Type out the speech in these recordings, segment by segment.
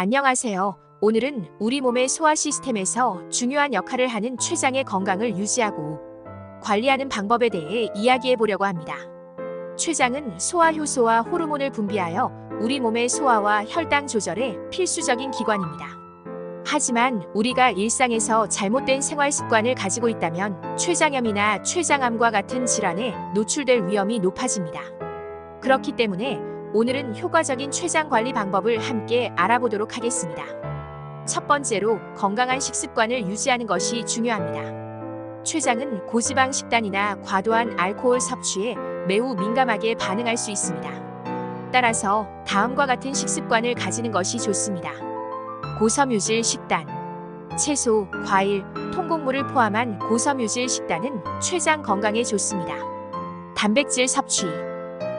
안녕하세요. 오늘은 우리 몸의 소화 시스템에서 중요한 역할을 하는 췌장의 건강을 유지하고 관리하는 방법에 대해 이야기해 보려고 합니다. 췌장은 소화 효소와 호르몬을 분비하여 우리 몸의 소화와 혈당 조절에 필수적인 기관입니다. 하지만 우리가 일상에서 잘못된 생활 습관을 가지고 있다면 췌장염이나 췌장암과 같은 질환에 노출될 위험이 높아집니다. 그렇기 때문에 오늘은 효과적인 췌장 관리 방법을 함께 알아보도록 하겠습니다. 첫 번째로 건강한 식습관을 유지하는 것이 중요합니다. 췌장은 고지방 식단이나 과도한 알코올 섭취에 매우 민감하게 반응할 수 있습니다. 따라서 다음과 같은 식습관을 가지는 것이 좋습니다. 고섬유질 식단. 채소, 과일, 통곡물을 포함한 고섬유질 식단은 췌장 건강에 좋습니다. 단백질 섭취.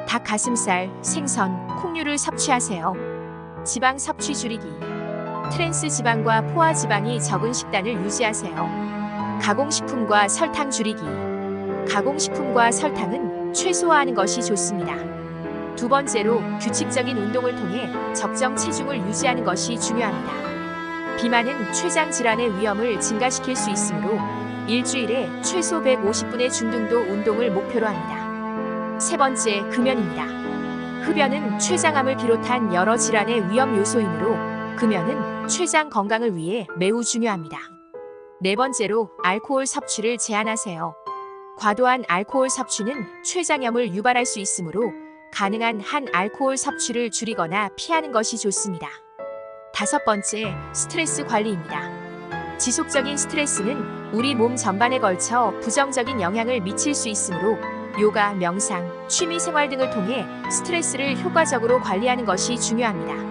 닭 가슴살, 생선, 콩류를 섭취하세요. 지방 섭취 줄이기. 트랜스 지방과 포화 지방이 적은 식단을 유지하세요. 가공식품과 설탕 줄이기. 가공식품과 설탕은 최소화하는 것이 좋습니다. 두 번째로 규칙적인 운동을 통해 적정 체중을 유지하는 것이 중요합니다. 비만은 췌장 질환의 위험을 증가시킬 수 있으므로 일주일에 최소 150분의 중등도 운동을 목표로 합니다. 세 번째, 금연입니다. 흡연은 췌장암을 비롯한 여러 질환의 위험 요소이므로 금연은 췌장 건강을 위해 매우 중요합니다. 네 번째로, 알코올 섭취를 제한하세요. 과도한 알코올 섭취는 췌장염을 유발할 수 있으므로 가능한 한 알코올 섭취를 줄이거나 피하는 것이 좋습니다. 다섯 번째, 스트레스 관리입니다. 지속적인 스트레스는 우리 몸 전반에 걸쳐 부정적인 영향을 미칠 수 있으므로 요가, 명상, 취미 생활 등을 통해 스트레스를 효과적으로 관리하는 것이 중요합니다.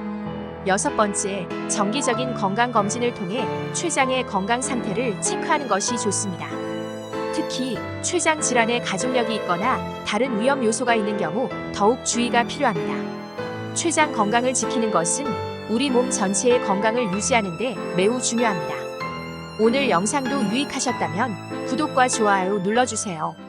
여섯 번째, 정기적인 건강 검진을 통해 췌장의 건강 상태를 체크하는 것이 좋습니다. 특히 췌장 질환에 가족력이 있거나 다른 위험 요소가 있는 경우 더욱 주의가 필요합니다. 췌장 건강을 지키는 것은 우리 몸 전체의 건강을 유지하는 데 매우 중요합니다. 오늘 영상도 유익하셨다면 구독과 좋아요 눌러주세요.